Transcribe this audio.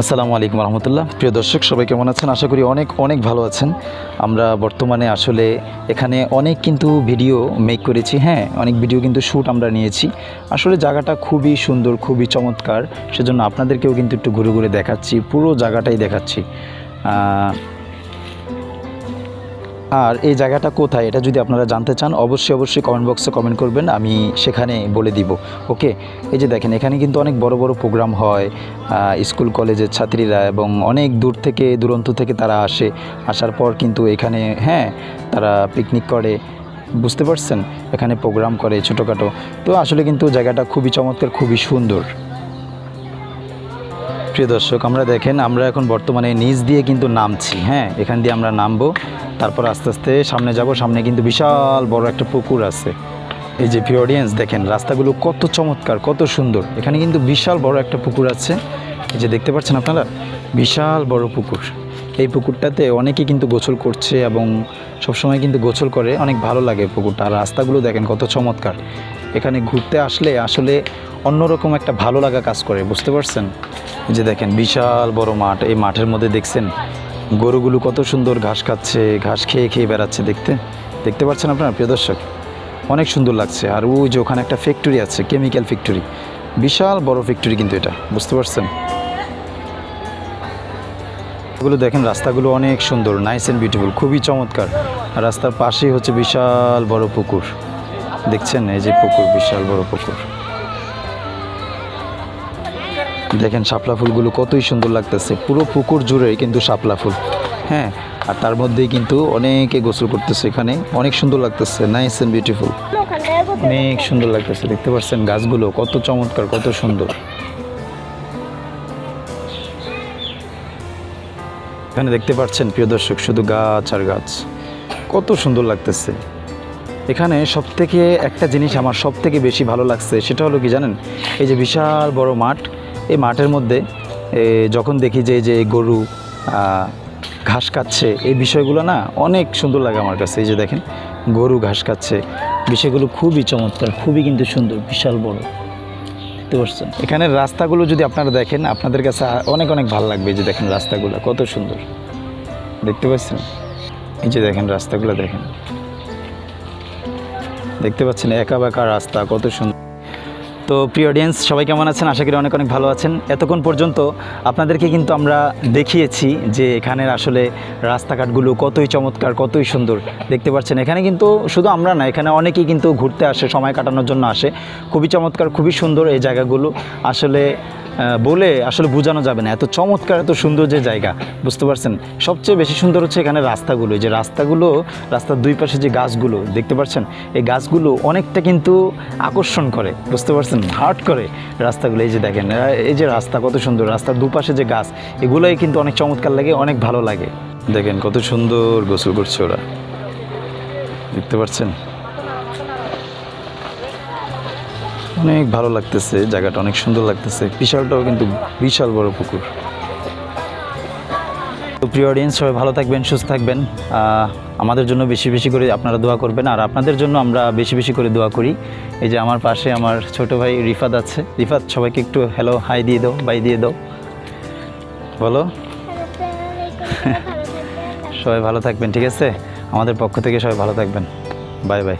আসসালামু আলাইকুম রহমতুল্লাহ। প্রিয় দর্শক, সবাই কেমন আছেন? আশা করি অনেক অনেক ভালো আছেন। আমরা বর্তমানে আসলে এখানে অনেক কিন্তু ভিডিও মেক করেছি। হ্যাঁ অনেক ভিডিও কিন্তু শ্যুট আমরা নিয়েছি। আসলে জায়গাটা খুবই সুন্দর, খুবই চমৎকার। সেজন্য আপনাদেরকেও কিন্তু একটু ঘুরে ঘুরে দেখাচ্ছি, পুরো জায়গাটাই দেখাচ্ছি। আর এই জায়গাটা কোথায় এটা যদি আপনারা জানতে চান, অবশ্যই অবশ্যই কমেন্ট বক্সে কমেন্ট করবেন, আমি সেখানে বলে দিব। ওকে এই যে দেখেন, এখানে কিন্তু অনেক বড় বড় প্রোগ্রাম হয় স্কুল কলেজের ছাত্রীরা এবং অনেক দূর থেকে, দূরান্ত থেকে তারা আসে। আসার পর কিন্তু এখানে হ্যাঁ তারা পিকনিক করে। বুঝতে পারছেন? এখানে প্রোগ্রাম করে ছোটোখাটো। তো আসলে কিন্তু জায়গাটা খুবই চমৎকার, খুবই সুন্দর। প্রিয় দর্শক, আমরা দেখেন, আমরা এখন বর্তমানে নিচ দিয়ে কিন্তু নামছি। হ্যাঁ এখান দিয়ে আমরা নামবো। তারপর আস্তে আস্তে সামনে যাব, সামনে কিন্তু বিশাল বড় একটা পুকুর আছে। এই যে প্রিয় অডিয়েন্স দেখেন, রাস্তাগুলো কত চমৎকার, কত সুন্দর। এখানে কিন্তু বিশাল বড় একটা পুকুর আছে। এই যে দেখতে পাচ্ছেন আপনারা? বিশাল বড় পুকুর। এই পুকুরটাতে অনেকেই কিন্তু গোসল করছে এবং সবসময় কিন্তু গোসল করে, অনেক ভালো লাগে পুকুরটা। আর রাস্তাগুলো দেখেন কত চমৎকার। এখানে ঘুরতে আসলে আসলে অন্যরকম একটা ভালো লাগা কাজ করে, বুঝতে পারছেন? যে দেখেন বিশাল বড় মাঠ, এই মাঠের মধ্যে দেখছেন গরুগুলো কত সুন্দর ঘাস খাচ্ছে, ঘাস খেয়ে খেয়ে বেড়াচ্ছে দেখতে। দেখতে পাচ্ছেন আপনার, প্রিয় দর্শক? অনেক সুন্দর লাগছে। আর ওই যে ওখানে একটা ফ্যাক্টরি আছে কেমিক্যাল ফ্যাক্টরি বিশাল বড় ফ্যাক্টরি কিন্তু এটা, বুঝতে পারছেন? এগুলো দেখেন, রাস্তাগুলো অনেক সুন্দর নাইস অ্যান্ড বিউটিফুল খুবই চমৎকার। রাস্তার পাশেই হচ্ছে বিশাল বড় পুকুর। দেখছেন এই যে পুকুর, বিশাল বড় পুকুর। দেখেন শাপলা ফুলগুলো কতই সুন্দর লাগতেছে, পুরো পুকুর জুড়েই কিন্তু শাপলা ফুল। হ্যাঁ আর তার মধ্যেই কিন্তু অনেকে গোসল করতেছে এখানে, অনেক সুন্দর লাগতেছে নাইস অ্যান্ড বিউটিফুল অনেক সুন্দর লাগতেছে, দেখতে পাচ্ছেন গাছগুলো কত চমৎকার, কত সুন্দর। এখানে দেখতে পাচ্ছেন, প্রিয় দর্শক, শুধু গাছ আর গাছ। কত সুন্দর লাগতেছে। এখানে সব থেকে একটা জিনিস আমার সব থেকে বেশি ভালো লাগছে, সেটা হলো কি জানেন? এই যে বিশাল বড় মাঠ, এই মাঠের মধ্যে যখন দেখি যে যে গরু ঘাস খাচ্ছে এই বিষয়গুলো না অনেক সুন্দর লাগে আমার কাছে। এই যে দেখেন, গরু ঘাস খাচ্ছে বিষয়গুলো খুবই চমৎকার, খুবই কিন্তু সুন্দর, বিশাল বড়। দেখতে পাচ্ছেন। এখানে রাস্তাগুলো যদি আপনারা দেখেন, আপনাদের কাছে অনেক অনেক ভালো লাগবে যে দেখেন রাস্তাগুলো, কত সুন্দর। দেখতে পাচ্ছেন? এই যে দেখেন রাস্তাগুলো দেখেন। দেখতে পাচ্ছেন একা বাঁকা রাস্তা, কত সুন্দর। তো প্রিয় অডিয়েন্স সবাই কেমন আছেন? আশা করি অনেক অনেক ভালো আছেন। এতক্ষণ পর্যন্ত আপনাদেরকে কিন্তু আমরা দেখিয়েছি যে এখানের আসলে রাস্তাঘাটগুলো কতই চমৎকার, কতই সুন্দর। দেখতে পাচ্ছেন, এখানে কিন্তু শুধু আমরা না, এখানে অনেকেই কিন্তু ঘুরতে আসে, সময় কাটানোর জন্য আসে। খুবই চমৎকার, খুবই সুন্দর এই জায়গাগুলো। আসলে বলে আসলে বোঝানো যাবে না। এত চমৎকার, এত সুন্দর যে জায়গা, বুঝতে পারছেন? সবচেয়ে বেশি সুন্দর হচ্ছে এখানে রাস্তাগুলো। যে রাস্তাগুলো, রাস্তার দুই পাশে যে গাছগুলো, দেখতে পাচ্ছেন এই গাছগুলো অনেকটা কিন্তু আকর্ষণ করে, বুঝতে পারছেন? হার্ট করে রাস্তাগুলো। এই যে দেখেন এই যে রাস্তা, কত সুন্দর। রাস্তার দুপাশে যে গাছ, এগুলোই কিন্তু অনেক চমৎকার লাগে, অনেক ভালো লাগে। দেখেন কত সুন্দর গোসল করছে ওরা। দেখতে পাচ্ছেন অনেক ভালো লাগতেছে জায়গাটা অনেক সুন্দর লাগতেছে। বিশালটাও কিন্তু বিশাল বড় পুকুর। তো প্রিয় অডিয়েন্স সবাই ভালো থাকবেন সুস্থ থাকবেন। আমাদের জন্য বেশি বেশি করে আপনারা দোয়া করবেন। আর আপনাদের জন্য আমরা বেশি বেশি করে দোয়া করি। এই যে আমার পাশে আমার ছোট ভাই রিফাত আছে। রিফাত সবাইকে একটু হ্যালো হাই দিয়ে দাও বাই দিয়ে দাও। বলো। সবাই ভালো থাকবেন ঠিক আছে? আমাদের পক্ষ থেকে সবাই ভালো থাকবেন। Bye bye